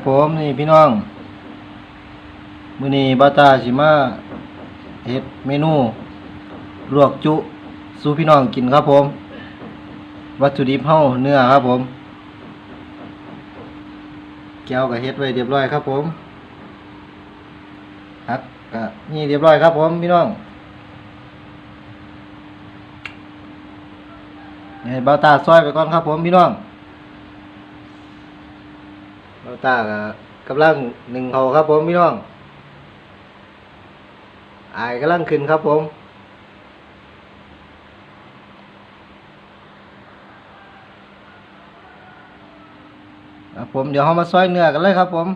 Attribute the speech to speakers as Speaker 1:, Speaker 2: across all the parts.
Speaker 1: ครับผมนี่พี่น้องมื้อนี้บาตาสิมาเฮ็ดเมนูลวกจุสู่พี่น้องกินครับผม วัตถุดิบเฮาเนื้อครับผม แก้วก็เฮ็ดไว้เรียบร้อยครับผมฮักก็นี่เรียบร้อยครับผมพี่น้องให้บาตาซอยไปก่อนครับผมพี่น้อง เราตากกำลังหนึ่งเขาครับผมพี่น้องอายกำลังขึ้นครับผมครับผมเดี๋ยวเรามาซอยเนื้อกันเลยครับผม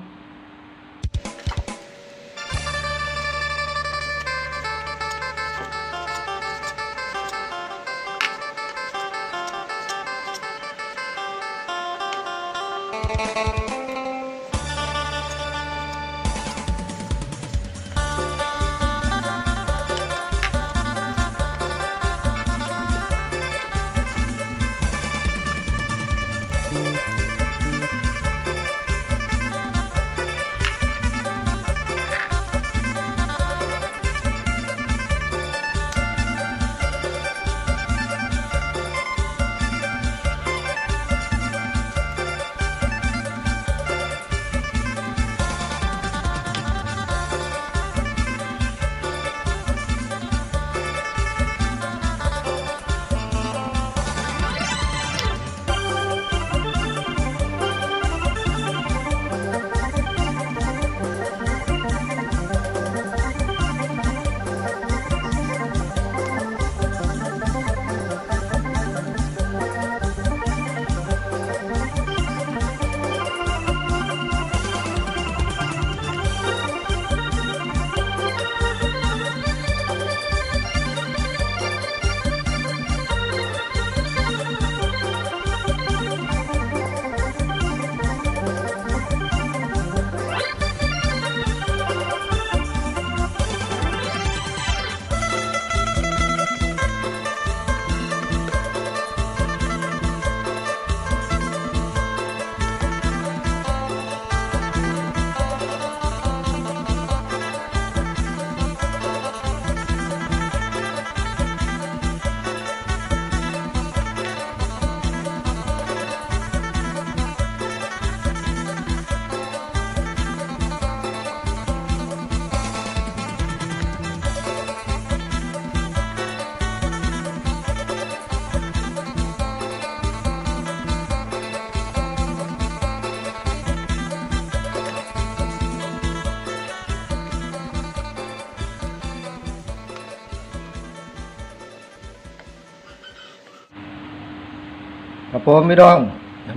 Speaker 1: ผมพี่น้อง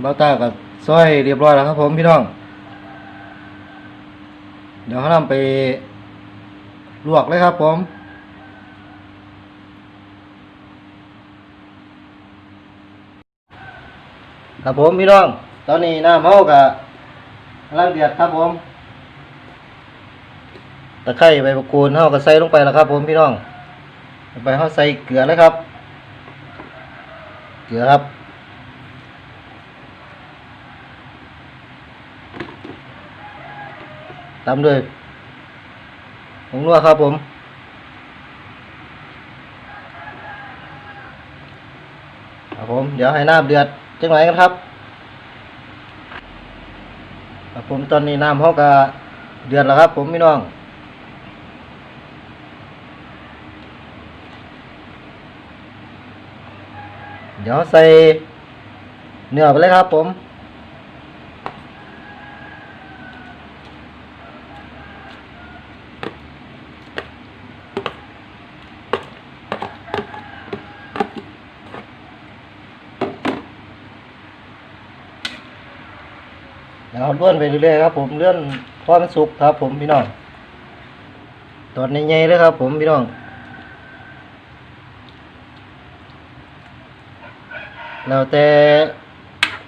Speaker 1: เบ้าตากับซอยเรียบร้อยแล้วครับผมพี่น้อง เดี๋ยวเขานำไปลวกเลยครับผมครับผมพี่น้อง ตอนนี้น้ำเฮากะกำลังเดือดครับผมตะไคร้ใบมะกรูดเฮาก็ใส่ลงไปแล้วครับ ผมพี่น้องไปเฮาใส่เกลือเลยครับ เกลือครับ ตามด้วยผงนัวครับผม ครับผม เดี๋ยวให้น้ำเดือดจังไหนกันครับ ครับผมตอนนี้น้ำเขาก็เดือดแล้วครับ ผมพี่น้องเดี๋ยวใส่เนื้อไปเลยครับผม เดี๋ยวเราเลื่อนไปเรื่อยๆครับผมเลื่อนพอมันสุกครับ ผมพี่น้องตอนนี้ใหญ่เลยครับ ผมพี่น้องแล้วแต่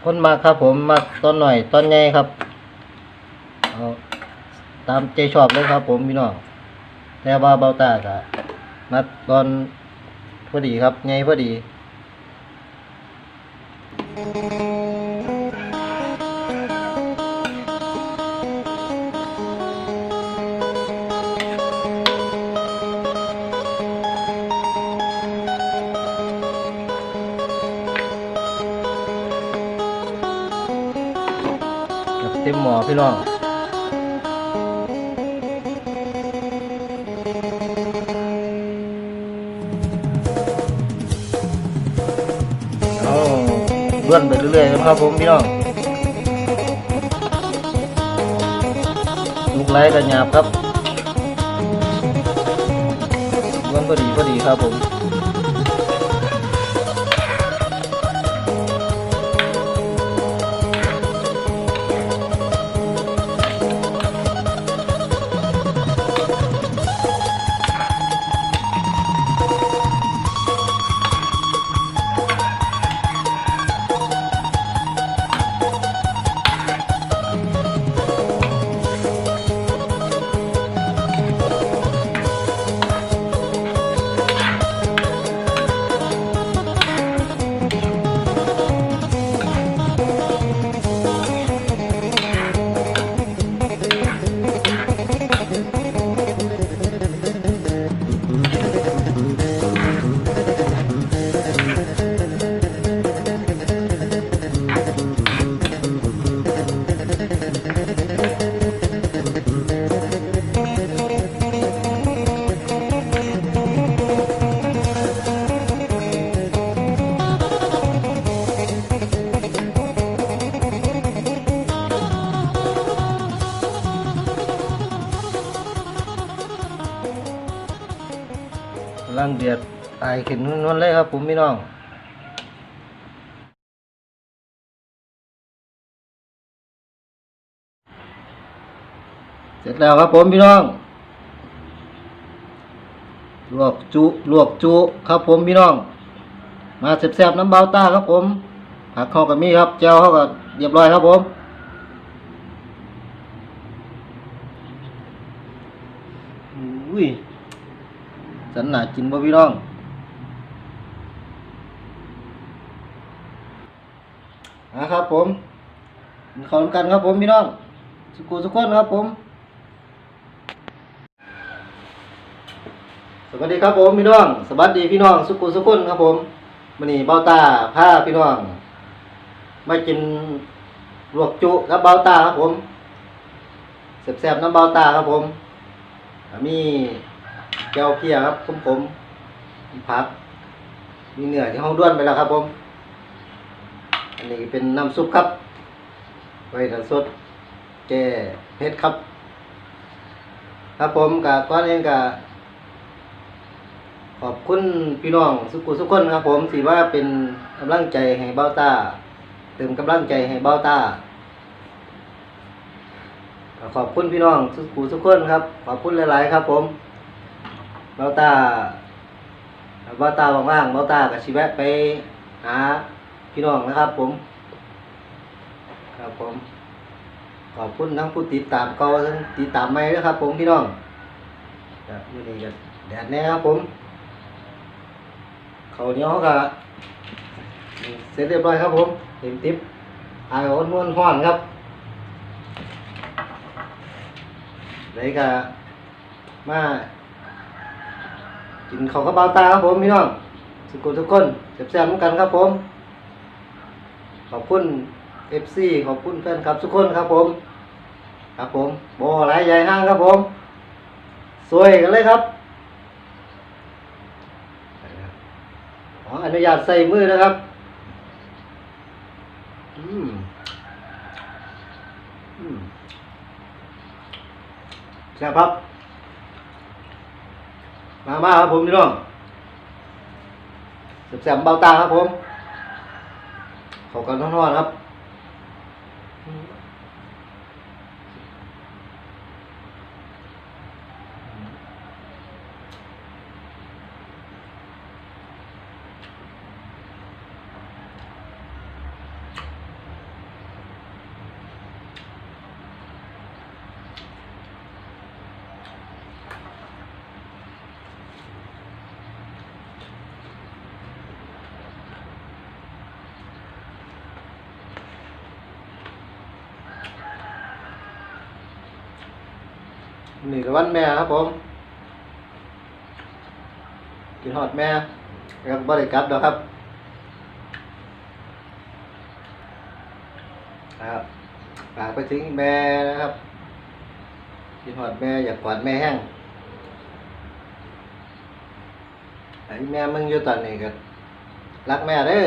Speaker 1: คนมากครับ ผมมากตอนหน่อยตอนใหญ่ครับเอาตามใจชอบเลยครับ ผมพี่น้องแต่ว่าเบาตากะนัดตอนพอดีครับใหญ่พอดี พี่น้องเอาเลื่อนไปเรื่อยๆครับผมพี่น้องลูกไล่กันหยาบครับเลื่อนพอดีพอดีครับผม อดไอขึ้นนวลๆเลยครับผมพี่น้องเสร็จแล้วครับผมพี่น้อง ลวกจุลวกจุครับผมพี่น้อง มาแซ่บๆน้ำเบาต้าครับผมผักเข้ากับมีครับเจ้าเข้ากับเรียบร้อยครับผมอุ้ยสันหนากินบ่พี่น้อง นะครับ ผมข้าวนำกันครับผมพี่น้องสุกุสุกคนครับผม สวัสดีครับผมพี่น้อง สวัสดีพี่น้องสุกุสุกคนครับผมวันนี้เบาตาพาพี่น้องมากินลวกจุกับเบาตาครับผมแซ่บๆน้ำเบาตาครับผม มีแก้วเพียครับผมผมมีผักมีเนื้อที่ห้องด้วนไปแล้วครับผม อันนี้เป็นน้ำซุปครับ ไว้น้ำสด แก้เผ็ดครับ ครับผมกับก้อนเองกับขอบคุณพี่น้องสุกุสุกคนครับ ผมสีว่าเป็นกำลังใจให้เบ้าตาเติมกำลังใจให้เบ้าตาขอบคุณพี่น้องทุกผู้ทุกคนครับ ขอบคุณหลาย ๆ ครับ ผมเบาตาเบาตาว่างๆเบาตากับชีวะไปหา พี่น้องนะครับผม ครับผม ขอบคุณทั้งผู้ติดตามเก่าทั้งติดตามใหม่ด้วยครับ ผมพี่น้องครับมื้อนี้ก็แดดแน่ครับผมเขาเหนียวเขาก็เสร็จเรียบร้อยครับผมเต็มติ๊บอายอ่อนวลห้อนครับเลยก็มากินข้าวกับเบาตาครับผมพี่น้องสุกุทุกคนแซ่บๆเหมือนกันครับผม ขอบคุณ FC ขอบคุณแฟนคลับทุกคนครับผม ครับผมบอหลายใหญ่ห้างครับผม สวยกันเลยครับขออนุญาตใส่มือนะครับ อืมอืมแซ่บครับ มามาครับผมพี่น้องแซ่บๆเบาตาครับผม ขอบคุณทุกท่านครับ นี่ก็วันแม่ครับผมกินฮอดแม่แล้วก็บริกลับแล้วครับครับฝากไปถึงแม่นะครับคิดหอดแม่อยากกอดแม่แห้งไอ้แม่มึงอยู่ตอนนี้ก็รักแม่เด้อ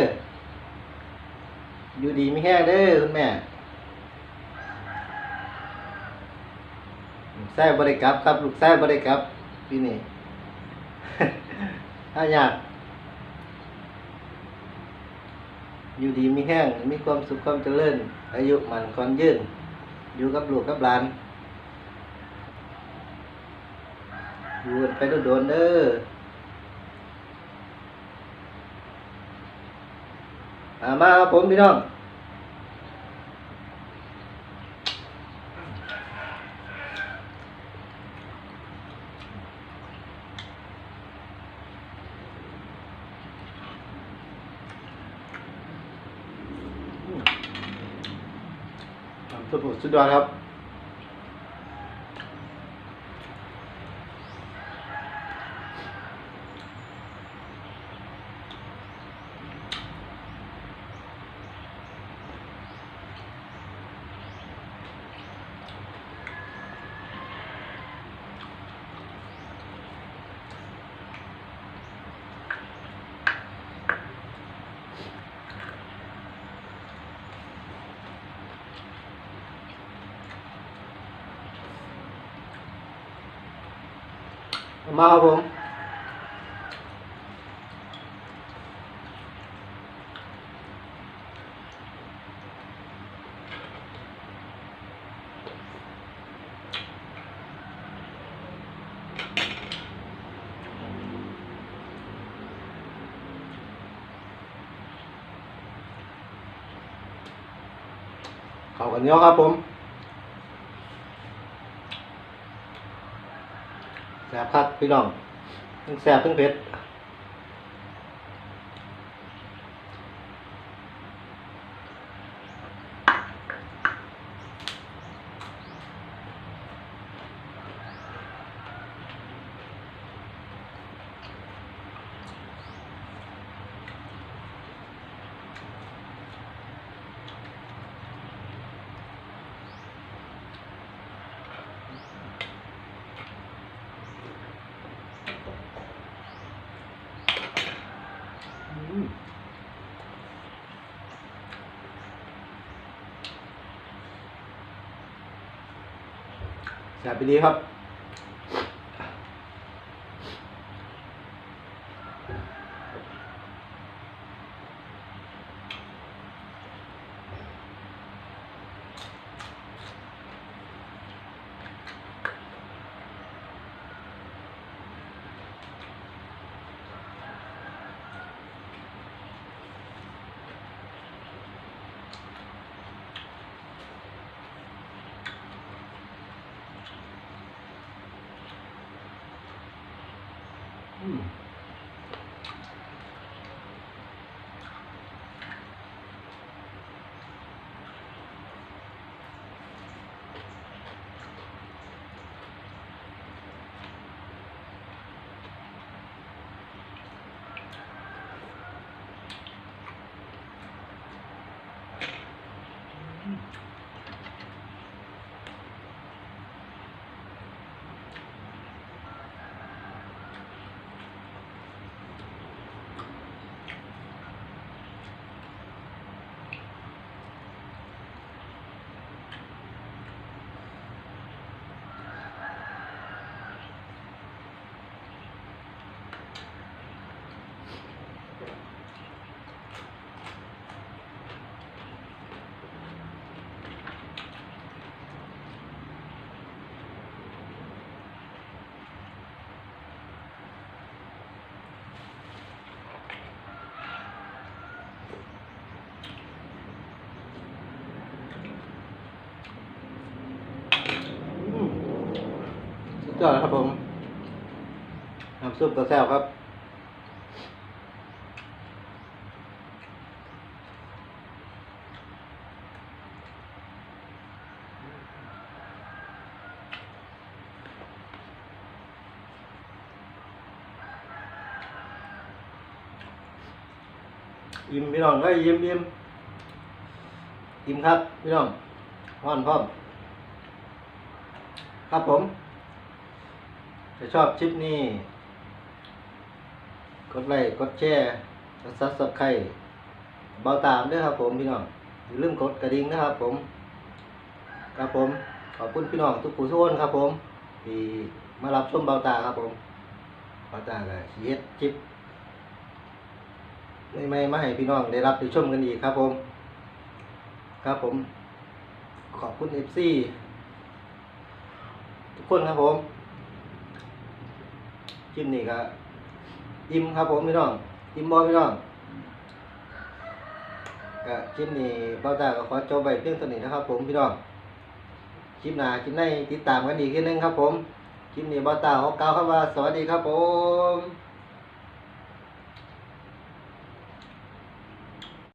Speaker 1: อยู่ดีไม่แห้งเด้อคุณแม่ ลูกแท้บริกลับครับ ลูกแท้บริกลับพี่นี่ถ้าอยาก อยู่ดีมีแห้ง มีความสุขความเจริญ อายุมันคนยืน อยู่กับลูกกับหลาน อยู่ไปโดนเด้อมาครับผมพี่น้อง สุดสุดยอดครับ มาครับผมเข้ากันเยอะครับผม แซ่บครับพี่น้องทั้งแซ่บทั้งเผ็ด อืม แซ่บไปดีครับ อื ยอดครับผมน้ำซุปกระแซวครับอิ่มพี่น้องก็อิ่มอิ่มอิ่มครับพี่น้องฮ้อนพร้อมครับผม ถ้าชอบคลิปนี้ กดไลค์ กดแชร์กดซับสไครต์เบาตามด้วยครับผมพี่น้อง อย่าลืมกดกระดิ่งนะครับผม ครับผม ขอบคุณพี่น้องทุกผู้ทุกคนครับผมที่มารับชมเบาตาครับผม เบาตาก็สิเฮ็ดคลิปไม่ไม่มาให้พี่น้องได้รับได้ชมกันอีกครับผม ครับผม ขอบคุณเอฟซีทุกคนครับผม คลิปนี้ก็อิ่มครับผมพี่น้องอิ่มบอพี่น้องก็คลิปนี้เบาตาก็ขอจบไปเพียงเท่านี้นะครับ ผมพี่น้องคลิปหน้าคลิปในติดตามกันอีกทีหนึงครับ ผมคลิปนี้บอตาขอกล่าวคำว่าสวัสดีครับผม